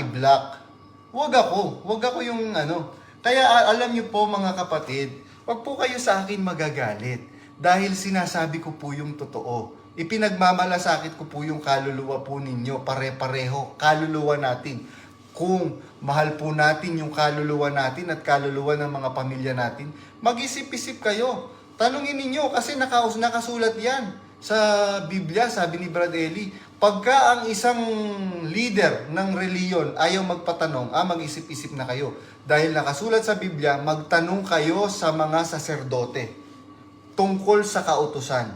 i-block. Huwag ako. Huwag ako yung ano. Kaya alam niyo po mga kapatid, huwag po kayo sa akin magagalit. Dahil sinasabi ko po yung totoo. Ipinagmamalasakit ko po yung kaluluwa po ninyo. Pare-pareho. Kaluluwa natin. Kung mahal po natin yung kaluluwa natin at kaluluwa ng mga pamilya natin, mag-isip-isip kayo. Tanungin ninyo kasi nakaus nakasulat yan sa Biblia, sabi ni Brad Eli. Pagka ang isang leader ng reliyon ayaw magpatanong, ah, mag-isip-isip na kayo. Dahil nakasulat sa Biblia, magtanong kayo sa mga saserdote tungkol sa kautusan.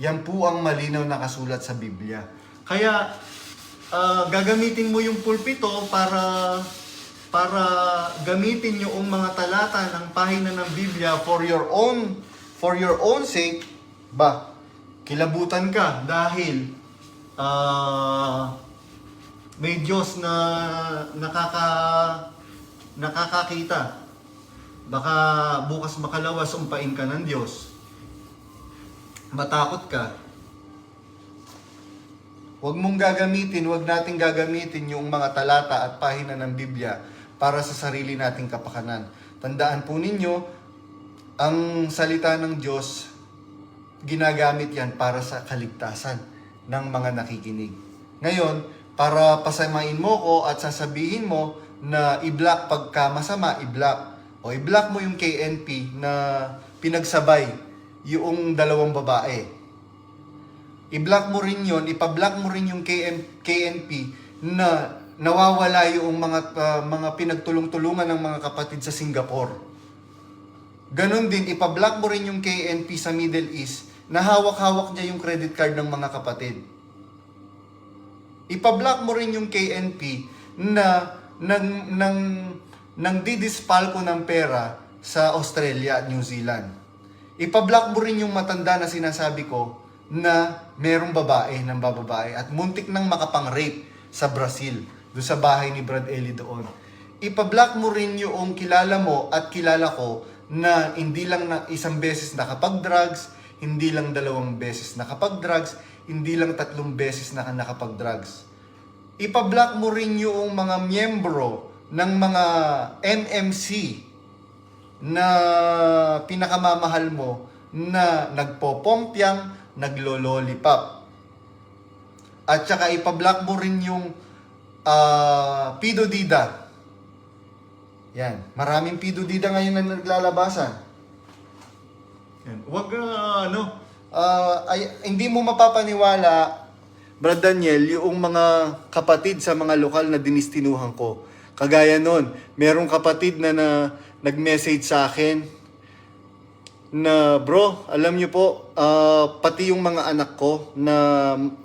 Yan po ang malinaw na kasulat sa Biblia. Kaya, ah, gagamitin mo yung pulpito para para gamitin yung mga talata ng pahina ng Biblia for your own for your own sake ba kilabutan ka dahil ah, may Diyos na nakaka nakakakita. Baka bukas makalawa sumpain ka ng Diyos. Matakot ka. Huwag mong gagamitin, huwag nating gagamitin yung mga talata at pahina ng Biblia para sa sarili nating kapakanan. Tandaan po ninyo, ang salita ng Diyos, ginagamit yan para sa kaligtasan ng mga nakikinig. Ngayon, para pasamain mo ko at sasabihin mo na i-block pagka masama, i-block. O i-block mo yung KNP na pinagsabay yung dalawang babae i-block mo rin yon, ipa-block mo rin yung KM, KNP na nawawala yung mga ah, mga pinagtulong-tulungan ng mga kapatid sa Singapore. Ganon din, ipa-block mo rin yung KNP sa Middle East na hawak-hawak niya yung credit card ng mga kapatid. Ipa-block mo rin yung KNP na nang nang nang didispalko ng pera sa Australia at New Zealand. Ipa-block mo rin yung matanda na sinasabi ko na merong babae ng bababae at muntik nang makapang-rape sa Brazil, doon sa bahay ni Brad Ellie doon. Ipa-block mo rin yung kilala mo at kilala ko na hindi lang na isang beses nakapag-drugs, hindi lang dalawang beses nakapag-drugs, hindi lang tatlong beses na nakapag-drugs. Ipa-block mo rin yung mga miyembro ng mga MMC na pinakamamahal mo na nagpopompyang, naglololipop. At saka ipablock mo rin yung ah, pidodida. Yan. Maraming pidodida ngayon na naglalabasan. Yan. Huwag ah, ano, ah, ay, hindi mo mapapaniwala, Brad Daniel, yung mga kapatid sa mga lokal na dinistinuhan ko. Kagaya nun, merong kapatid na, na nag-message sa akin na bro, alam niyo po, ah, pati yung mga anak ko na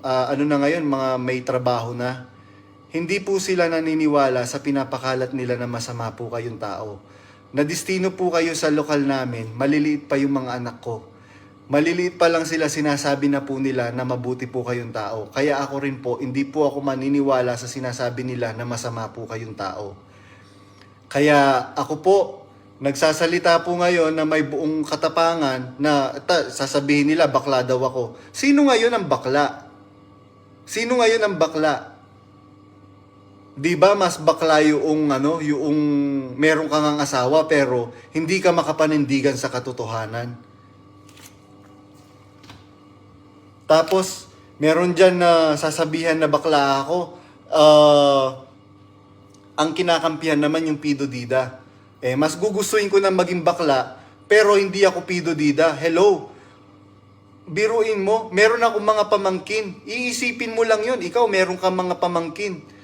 ah, ano na ngayon, mga may trabaho na, hindi po sila naniniwala sa pinapakalat nila na masama po kayong tao. Nadistino po kayo sa lokal namin, maliliit pa yung mga anak ko. Maliliit pa lang sila sinasabi na po nila na mabuti po kayong tao. Kaya ako rin po, hindi po ako maniniwala sa sinasabi nila na masama po kayong tao. Kaya ako po, nagsasalita po ngayon na may buong katapangan na ta, sasabihin nila bakla daw ako. Sino ngayon ang bakla? Sino ngayon ang bakla? 'Di ba mas bakla yung ano, yung meron kang ang asawa pero hindi ka makapanindigan sa katotohanan. Tapos meron diyan na sasabihan na bakla ako. Ah, ang kinakampihan naman yung Pido Dida. Eh, mas gugustuhin ko na maging bakla, pero hindi ako Pido Dida. Hello? Biruin mo, meron ako mga pamangkin. Iisipin mo lang yun. Ikaw, meron ka mga pamangkin.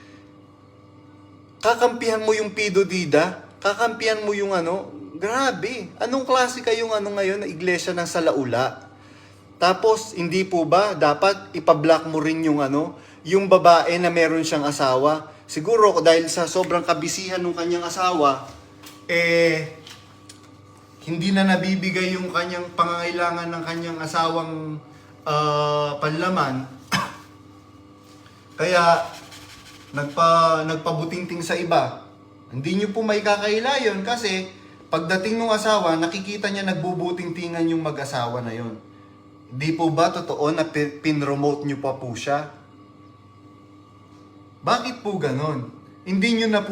Kakampihan mo yung Pido Dida? Kakampihan mo yung ano? Grabe. Anong klase kayong ano ngayon na iglesia ng Salaula? Tapos, hindi po ba dapat ipablock mo rin yung ano, yung babae na meron siyang asawa? Siguro dahil sa sobrang kabisihan ng kanyang asawa, eh, hindi na nabibigay yung kanyang pangangailangan ng kanyang asawang ah, panlaman. Kaya, nagpa, nagpabutingting sa iba. Hindi nyo po may kakaila yun kasi pagdating ng asawa, nakikita niya nagbubutingtingan yung mag-asawa na yon. Di po ba totoo na pi- pinromote nyo pa po siya? Bakit po ganon? hindi nyo na po